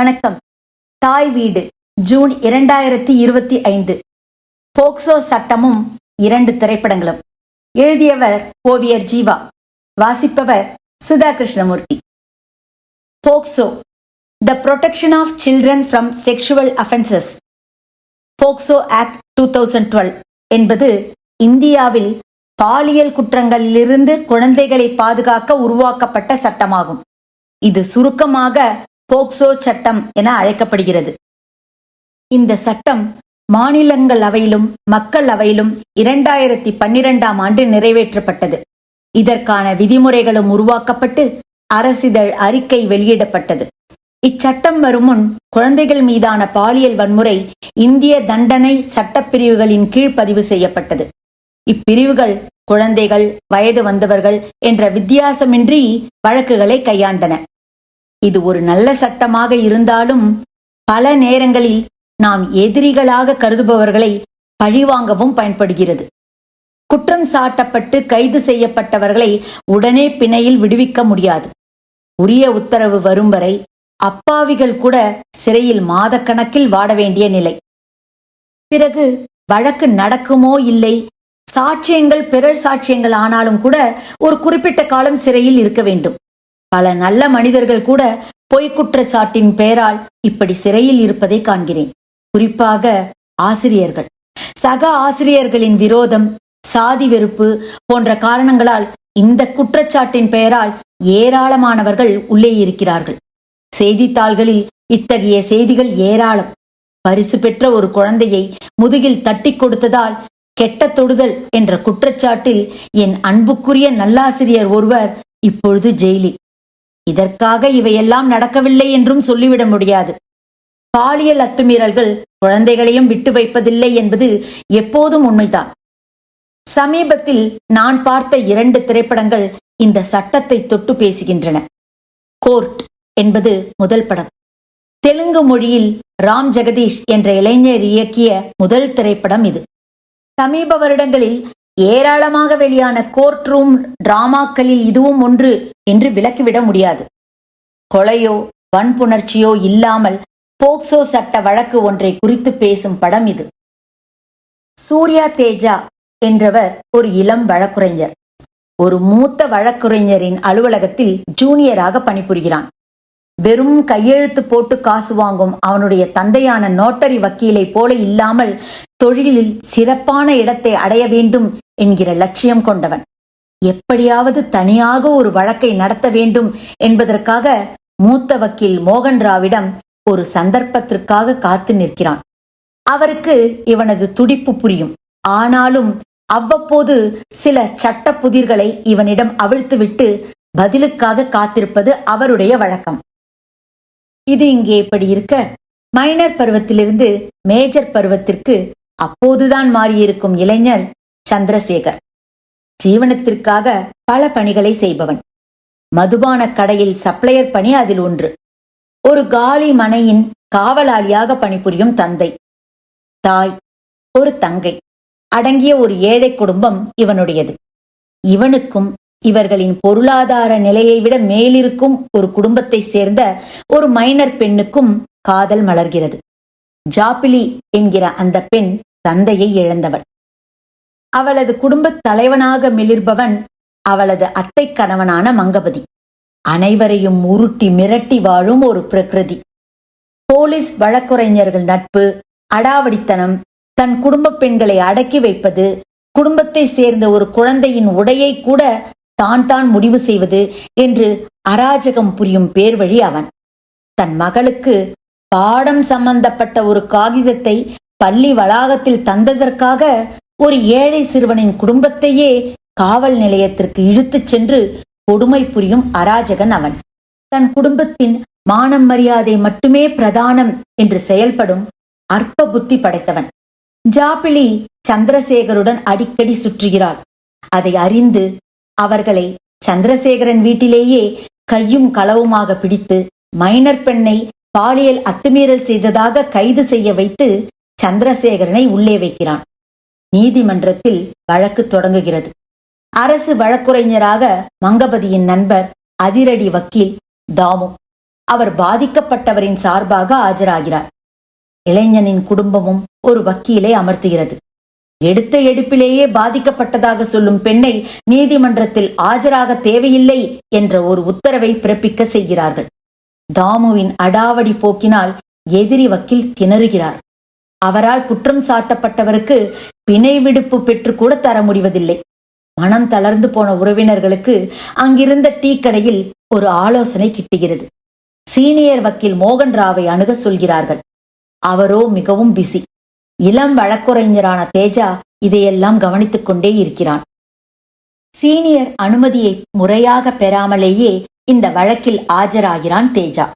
வணக்கம். தாய் வீடு ஜூன் இரண்டாயிரத்தி இருபத்தி ஐந்து. போக்சோ சட்டமும் இரண்டு திரைப்படங்களும். எழுதியவர் ஓவியர் ஜீவா வாசிப்பவர் Sudha Krishnamurthy POCSO the protection of children from sexual offences POCSO act two thousand twelve என்பது இந்தியாவில் பாலியல் குற்றங்களிலிருந்து குழந்தைகளை பாதுகாக்க உருவாக்கப்பட்ட சட்டமாகும். இது சுருக்கமாக போக்சோ சட்டம் என அழைக்கப்படுகிறது. இந்த சட்டம் மாநிலங்களவையிலும் மக்கள் அவையிலும் இரண்டாயிரத்தி பன்னிரெண்டாம் ஆண்டு நிறைவேற்றப்பட்டது. இதற்கான விதிமுறைகளும் உருவாக்கப்பட்டு அரசிதழ் அறிக்கை வெளியிடப்பட்டது. இச்சட்டம் வரும் முன் குழந்தைகள் மீதான பாலியல் வன்முறை இந்திய தண்டனை சட்டப்பிரிவுகளின் கீழ் பதிவு செய்யப்பட்டது. இப்பிரிவுகள் குழந்தைகள் வயது வந்தவர்கள் என்ற வித்தியாசமின்றி வழக்குகளை கையாண்டன. இது ஒரு நல்ல சட்டமாக இருந்தாலும் பல நேரங்களில் நாம் எதிரிகளாக கருதுபவர்களை பழிவாங்கவும் பயன்படுகிறது. குற்றம் சாட்டப்பட்டு கைது செய்யப்பட்டவர்களை உடனே பிணையில் விடுவிக்க முடியாது. உரிய உத்தரவு வரும் வரை அப்பாவிகள் கூட சிறையில் மாதக்கணக்கில் வாட வேண்டிய நிலை. பிறகு வழக்கு நடக்குமோ இல்லை சாட்சியங்கள் பிறர் சாட்சியங்கள் ஆனாலும் கூட ஒரு குறிப்பிட்ட காலம் சிறையில் இருக்க வேண்டும். பல நல்ல மனிதர்கள் கூட பொய்க்குற்றச்சாட்டின் பெயரால் இப்படி சிறையில் இருப்பதை காண்கிறேன். குறிப்பாக ஆசிரியர்கள். சக ஆசிரியர்களின் விரோதம் சாதி வெறுப்பு போன்ற காரணங்களால் இந்த குற்றச்சாட்டின் பெயரால் ஏராளமானவர்கள் உள்ளே இருக்கிறார்கள். செய்தித்தாள்களில் இத்தகைய செய்திகள் ஏராளம். பரிசு பெற்ற ஒரு குழந்தையை முதுகில் தட்டி கொடுத்ததால் கெட்ட தொடுதல் என்ற குற்றச்சாட்டில் என் அன்புக்குரிய நல்லாசிரியர் ஒருவர் இப்பொழுது ஜெயிலில். இதற்காக இவையெல்லாம் நடக்கவில்லை என்றும் சொல்லிவிட முடியாது. பாலியல் அத்துமீறல்கள் குழந்தைகளையும் விட்டு வைப்பதில்லை என்பது எப்போதும் உண்மைதான். சமீபத்தில் நான் பார்த்த இரண்டு திரைப்படங்கள் இந்த சட்டத்தை தொட்டு பேசுகின்றன. கோர்ட் என்பது முதல் படம். தெலுங்கு மொழியில் ராம் ஜெகதீஷ் என்ற இளைஞர் இயக்கிய முதல் திரைப்படம் இது. சமீப வருடங்களில் ஏராளமாக வெளியான கோர்ட் ரூம் டிராமாக்களில் இதுவும் ஒன்று என்று விலக்கிவிட முடியாது. கொலையோ வன்புணர்ச்சியோ இல்லாமல் போக்சோ சட்ட வழக்கு ஒன்றை குறித்து பேசும் படம் இது. சூர்யா தேஜா என்றவர் ஒரு இளம் வழக்குரைஞர். ஒரு மூத்த வழக்குரைஞரின் அலுவலகத்தில் ஜூனியராக பணிபுரிகிறான். வெறும் கையெழுத்து போட்டு காசு வாங்கும் அவனுடைய தந்தையான நோட்டரி வக்கீலை போல இல்லாமல் தொழிலில் சிறப்பான இடத்தை அடைய வேண்டும் என்கிற லட்சியம் கொண்டவன். எப்படியாவது தனியாக ஒரு வழக்கை நடத்த வேண்டும் என்பதற்காக மூத்த வக்கீல் மோகன் ராவிடம் ஒரு சந்தர்ப்பத்திற்காக காத்து நிற்கிறான். அவருக்கு இவனது துடிப்பு புரியும். ஆனாலும் அவ்வப்போது சில சட்ட புதிர்களை இவனிடம் அவிழ்த்துவிட்டு பதிலுக்காக காத்திருப்பது அவருடைய வழக்கம். இது இங்கே இப்படி இருக்க? மைனர் பருவத்திலிருந்து மேஜர் பருவத்திற்கு அப்போதுதான் மாறியிருக்கும் இளைஞர் சந்திரசேகர். ஜீவனத்திற்காக பல பணிகளை செய்பவன். மதுபான கடையில் சப்ளையர் பணி அதில் ஒன்று. ஒரு காலி மனையின் காவலாளியாக பணிபுரியும் தந்தை. தாய் ஒரு தங்கை. அடங்கிய ஒரு ஏழை குடும்பம் இவனுடையது. இவனுக்கும் இவர்களின் பொருளாதார நிலையை விட மேலிருக்கும் ஒரு குடும்பத்தை சேர்ந்த ஒரு மைனர் பெண்ணுக்கும் காதல் மலர்கிறது. ஜாப்பிலி என்கிற அந்த பெண் தந்தையை இழந்தவள். அவளது குடும்பத் தலைவனாக மிளிர்பவன் அவளது அத்தை கணவனான மங்கபதி. அனைவரையும் உருட்டி மிரட்டி வாழும் ஒரு பிரகிருதி. போலீஸ் வழக்குரைஞர்கள் நட்பு அடாவடித்தனம் தன் குடும்ப பெண்களை அடக்கி வைப்பது குடும்பத்தை சேர்ந்த ஒரு குழந்தையின் உடையை கூட தான் தான் முடிவு செய்வது என்று அராஜகம் புரியும் பேர் வழி அவன். தன் மகளுக்கு பாடம் சம்பந்தப்பட்ட ஒரு காகிதத்தை பள்ளி வளாகத்தில் தந்ததற்காக ஒரு ஏழை சிறுவனின் குடும்பத்தையே காவல் நிலையத்திற்கு இழுத்துச் சென்று கொடுமை புரியும் அராஜகன் அவன். தன் குடும்பத்தின் மானம் மரியாதை மட்டுமே பிரதானம் என்று செயல்படும் அற்ப புத்தி படைத்தவன். ஜாபிலி சந்திரசேகருடன் அடிக்கடி சுற்றுகிறாள். அதை அறிந்து அவர்களை சந்திரசேகரன் வீட்டிலேயே கையும் களவுமாக பிடித்து மைனர் பெண்ணை பாலியல் அத்துமீறல் செய்ததாக கைது செய்ய வைத்து சந்திரசேகரனை உள்ளே வைக்கிறான். நீதிமன்றத்தில் வழக்கு தொடங்குகிறது. அரசு வழக்குரைஞராக மங்கபதியின் நண்பர் அதிரடி வக்கீல் தாமு. அவர் பாதிக்கப்பட்டவரின் சார்பாக ஆஜராகிறார். இளைஞனின் குடும்பமும் ஒரு வக்கீலை அமர்த்துகிறது. எடுத்த எடுப்பிலேயே பாதிக்கப்பட்டதாக சொல்லும் பெண்ணை நீதிமன்றத்தில் ஆஜராக தேவையில்லை என்ற ஒரு உத்தரவை பிறப்பிக்க செய்கிறார்கள். தாமுவின் அடாவடி போக்கினால் எதிரி வக்கீல் திணறுகிறார். அவரால் குற்றம் சாட்டப்பட்டவருக்கு பிணை விடுப்பு பெற்று கூட தர முடிவதில்லை. மனம் தளர்ந்து போன உறவினர்களுக்கு அங்கிருந்த டீ கடையில் ஒரு ஆலோசனை கிட்டுகிறது. சீனியர் வக்கீல் மோகன் ராவை அணுக சொல்கிறார்கள். அவரோ மிகவும் பிஸி. இளம் வழக்குரைஞரான தேஜா இதையெல்லாம் கவனித்துக் கொண்டே இருக்கிறான். சீனியர் அனுமதியை முறையாக பெறாமலேயே இந்த வழக்கில் ஆஜராகிறான் தேஜா.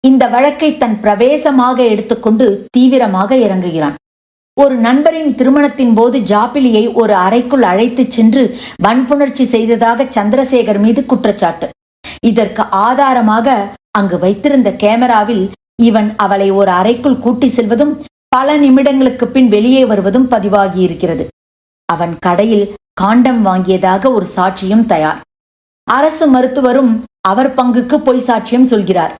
இந்த வழக்கை தன் பிரவேசமாக எடுத்துக்கொண்டு தீவிரமாக இறங்குகிறான். ஒரு நண்பரின் திருமணத்தின் போது ஜாப்பிலியை ஒரு அறைக்குள் அழைத்துச் சென்று வன்புணர்ச்சி செய்ததாக சந்திரசேகர் மீது குற்றச்சாட்டு. இதற்கு ஆதாரமாக அங்கு வைத்திருந்த கேமராவில் இவன் அவளை ஒரு அறைக்குள் கூட்டி செல்வதும் பல நிமிடங்களுக்கு பின் வெளியே வருவதும் பதிவாகியிருக்கிறது. அவன் கடையில் காண்டம் வாங்கியதாக ஒரு சாட்சியும் தயார். அரசு மருத்துவரும் அவர் பங்குக்கு பொய் சாட்சியம் சொல்கிறார்.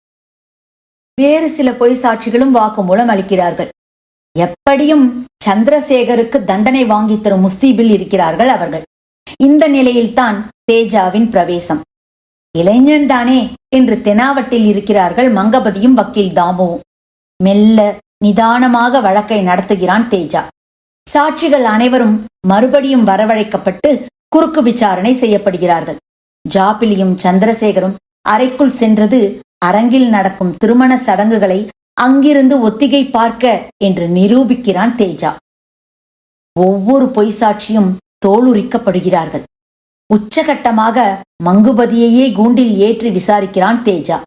வேறு சில பொய் சாட்சிகளும் வாக்குமூலம் அளிக்கிறார்கள். எப்படியும் சந்திரசேகருக்கு தண்டனை வாங்கி தரும் முஸ்தீபில் இருக்கிறார்கள் அவர்கள். இந்த நிலையில்தான் தேஜாவின் பிரவேசம். இளைஞன் தானே என்று தெனாவட்டில் இருக்கிறார்கள் மங்கபதியும் வக்கீல் தாமுவும். மெல்ல நிதானமாக வழக்கை நடத்துகிறான் தேஜா. சாட்சிகள் அனைவரும் மறுபடியும் வரவழைக்கப்பட்டு குறுக்கு விசாரணை செய்யப்படுகிறார்கள். ஜாப்பிலியும் சந்திரசேகரும் அறைக்குள் சென்றது அரங்கில் நடக்கும் திருமண சடங்குகளை அங்கிருந்து ஒத்திகை பார்க்க என்று நிரூபிக்கிறான் தேஜா. ஒவ்வொரு பொய் சாட்சியும் தோலுரிக்கப்படுகிறார்கள். உச்சகட்டமாக மங்குபதியையே கூண்டில் ஏற்றி விசாரிக்கிறான் தேஜா.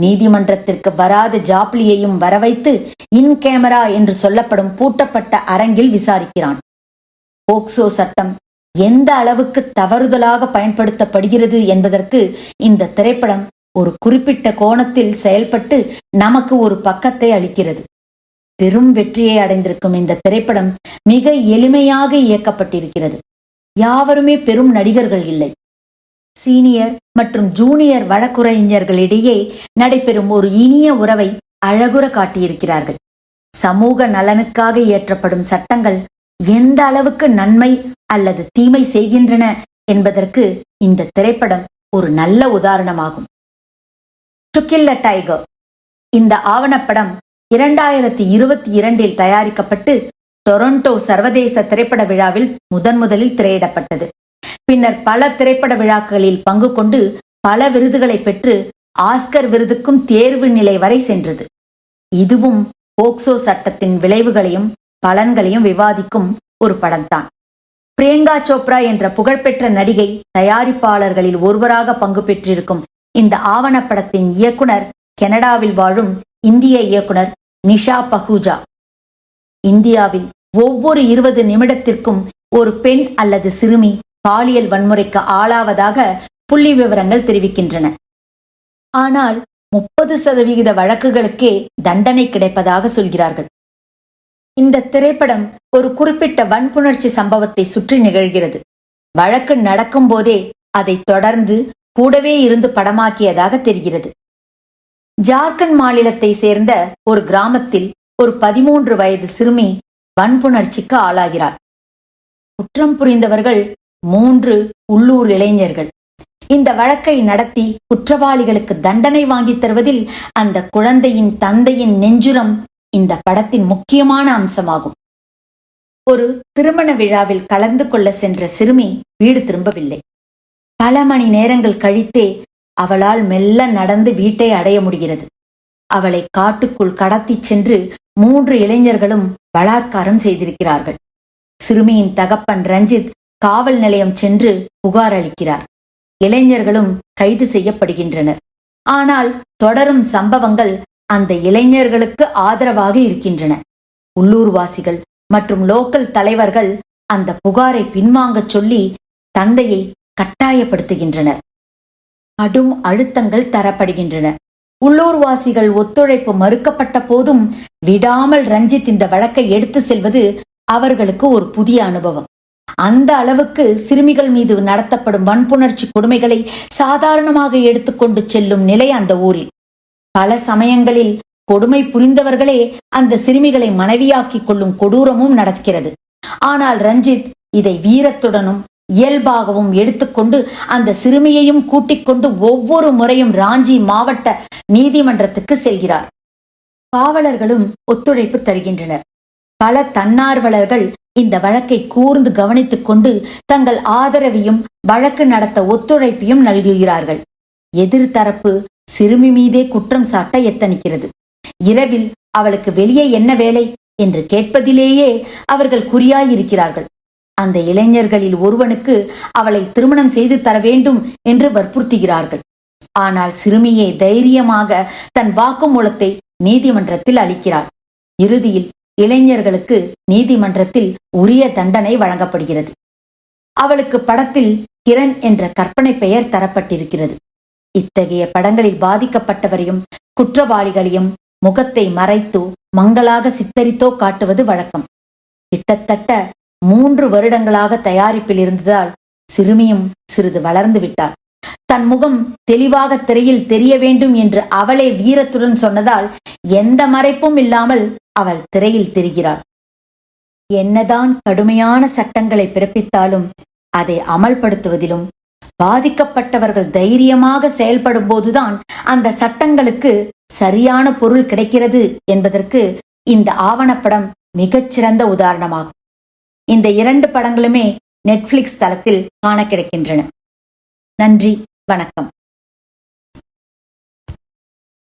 நீதிமன்றத்திற்கு வராத ஜாப்லியையும் வரவைத்து இன் கேமரா என்று சொல்லப்படும் பூட்டப்பட்ட அரங்கில் விசாரிக்கிறான். போக்சோ சட்டம் எந்த அளவுக்கு தவறுதலாக பயன்படுத்தப்படுகிறது என்பதற்கு இந்த திரைப்படம் ஒரு குறிப்பிட்ட கோணத்தில் செயல்பட்டு நமக்கு ஒரு பக்கத்தை அளிக்கிறது. பெரும் வெற்றியை அடைந்திருக்கும் இந்த திரைப்படம் மிக எளிமையாக இயக்கப்பட்டிருக்கிறது. யாவருமே பெரும் நடிகர்கள் இல்லை. சீனியர் மற்றும் ஜூனியர் வழக்குரைஞர்களிடையே நடைபெறும் ஒரு இனிய உறவை அழகுற காட்டியிருக்கிறார்கள். சமூக நலனுக்காக இயற்றப்படும் சட்டங்கள் எந்த அளவுக்கு நன்மை அல்லது தீமை செய்கின்றன என்பதற்கு இந்த திரைப்படம் ஒரு நல்ல உதாரணமாகும். To tiger. இந்த ஆவணப்படம் இரண்டாயிரத்தி இருபத்தி இரண்டில் தயாரிக்கப்பட்டு டொரண்டோ சர்வதேச திரைப்பட விழாவில் முதன் முதலில் திரையிடப்பட்டது. பின்னர் பல திரைப்பட விழாக்களில் பங்கு கொண்டு பல விருதுகளை பெற்று ஆஸ்கர் விருதுக்கும் தேர்வு நிலை வரை சென்றது. இதுவும் போக்சோ சட்டத்தின் விளைவுகளையும் பலன்களையும் விவாதிக்கும் ஒரு படம்தான். பிரியங்கா சோப்ரா என்ற புகழ்பெற்ற நடிகை தயாரிப்பாளர்களில் ஒருவராக பங்கு பெற்றிருக்கும் இந்த ஆவணப்படத்தின் இயக்குனர் கனடாவில் வாழும் இந்திய இயக்குனர் நிஷா பஹூஜா. இந்தியாவில் ஒவ்வொரு இருபது நிமிடத்திற்கும் ஒரு பெண் அல்லது சிறுமி பாலியல் வன்முறைக்கு ஆளாவதாக புள்ளி விவரங்கள் தெரிவிக்கின்றன. ஆனால் முப்பது சதவிகித வழக்குகளுக்கே தண்டனை கிடைப்பதாக சொல்கிறார்கள். இந்த திரைப்படம் ஒரு குறிப்பிட்ட வன்புணர்ச்சி சம்பவத்தை சுற்றி நிகழ்கிறது. வழக்கு நடக்கும் போதே அதை தொடர்ந்து கூடவே இருந்து படமாக்கியதாக தெரிகிறது. ஜார்க்கண்ட் மாநிலத்தை சேர்ந்த ஒரு கிராமத்தில் ஒரு பதிமூன்று வயது சிறுமி வன்புணர்ச்சிக்கு ஆளாகிறார் குற்றம் புரிந்தவர்கள் மூன்று உள்ளூர் இளைஞர்கள். இந்த வழக்கை நடத்தி குற்றவாளிகளுக்கு தண்டனை வாங்கித் தருவதில் அந்த குழந்தையின் தந்தையின் நெஞ்சுரம் இந்த படத்தின் முக்கியமான அம்சமாகும். ஒரு திருமண விழாவில் கலந்து கொள்ள சென்ற சிறுமி வீடு திரும்பவில்லை. பல மணி நேரங்கள் கழித்தே அவளால் மெல்ல நடந்து வீட்டை அடைய முடிகிறது. அவளை காட்டுக்குள் கடத்திச் சென்று மூன்று இளைஞர்களும் பலாத்காரம் செய்திருக்கிறார்கள். சிறுமியின் தகப்பன் ரஞ்சித் காவல் நிலையம் சென்று புகார் அளிக்கிறார். இளைஞர்களும் கைது செய்யப்படுகின்றனர். ஆனால் தொடரும் சம்பவங்கள் அந்த இளைஞர்களுக்கு ஆதரவாக இருக்கின்றன. உள்ளூர்வாசிகள் மற்றும் லோக்கல் தலைவர்கள் அந்த புகாரை பின்வாங்கச் சொல்லி தந்தையை கட்டாயப்படுத்துகின்றனர். கடும் அழுத்தங்கள் தரப்படுகின்றன. உள்ளூர்வாசிகள் ஒத்துழைப்பு மறுக்கப்பட்ட போதும் விடாமல் ரஞ்சித் இந்த வழக்கை எடுத்து செல்வது அவர்களுக்கு ஒரு புதிய அனுபவம். அந்த அளவுக்கு சிறுமிகள் மீது நடத்தப்படும் வன்புணர்ச்சி கொடுமைகளை சாதாரணமாக எடுத்துக்கொண்டு செல்லும் நிலை அந்த ஊரில். பல சமயங்களில் கொடுமை புரிந்தவர்களே அந்த சிறுமிகளை மனைவியாக்கிக் கொள்ளும் கொடூரமும் நடக்கிறது. ஆனால் ரஞ்சித் இதை வீரத்துடனும் இயல்பாகவும் எடுத்துக்கொண்டு அந்த சிறுமியையும் கூட்டிக் கொண்டு ஒவ்வொரு முறையும் ராஞ்சி மாவட்ட நீதிமன்றத்துக்கு செல்கிறார். காவலர்களும் ஒத்துழைப்பு தருகின்றனர். பல தன்னார்வலர்கள் இந்த வழக்கை கூர்ந்து கவனித்துக் கொண்டு தங்கள் ஆதரவையும் வழக்கு நடத்த ஒத்துழைப்பையும் நல்குகிறார்கள். எதிர்தரப்பு சிறுமி மீதே குற்றம் சாட்ட எத்தனிக்கிறது. இரவில் அவளுக்கு வெளியே என்ன வேலை என்று கேட்பதிலேயே அவர்கள் குறியாயிருக்கிறார்கள். அந்த இளைஞர்களில் ஒருவனுக்கு அவளை திருமணம் செய்து தர வேண்டும் என்று வற்புறுத்துகிறார்கள். ஆனால் சிறுமியே தைரியமாக தன் வாக்குமூலத்தை நீதிமன்றத்தில் அளிக்கிறார் இறுதியில் இளைஞர்களுக்கு நீதிமன்றத்தில் உரிய தண்டனை வழங்கப்படுகிறது. அவளுக்கு படத்தில் கிரண் என்ற கற்பனை பெயர் தரப்பட்டிருக்கிறது. இத்தகைய படங்களில் பாதிக்கப்பட்டவரையும் குற்றவாளிகளையும் முகத்தை மறைத்தோ மங்களாக சித்தரித்தோ காட்டுவது வழக்கம். கிட்டத்தட்ட மூன்று வருடங்களாக தயாரிப்பில் இருந்ததால் சிறுமியும் சிறிது வளர்ந்து விட்டாள். தன் முகம் தெளிவாக திரையில் தெரிய வேண்டும் என்று அவளே வீரத்துடன் சொன்னதால் எந்த மறைப்பும் இல்லாமல் அவள் திரையில் தெரிகிறாள். என்னதான் கடுமையான சட்டங்களை பிறப்பித்தாலும் அதை அமல்படுத்துவதிலும் பாதிக்கப்பட்டவர்கள் தைரியமாக செயல்படும் போதுதான் அந்த சட்டங்களுக்கு சரியான பொருள் கிடைக்கிறது என்பதற்கு இந்த ஆவணப்படம் மிகச்சிறந்த உதாரணமாகும். இந்த இரண்டு படங்களுமே நெட்ஃபிளிக்ஸ் தளத்தில் காண கிடைக்கின்றன. நன்றி. வணக்கம்.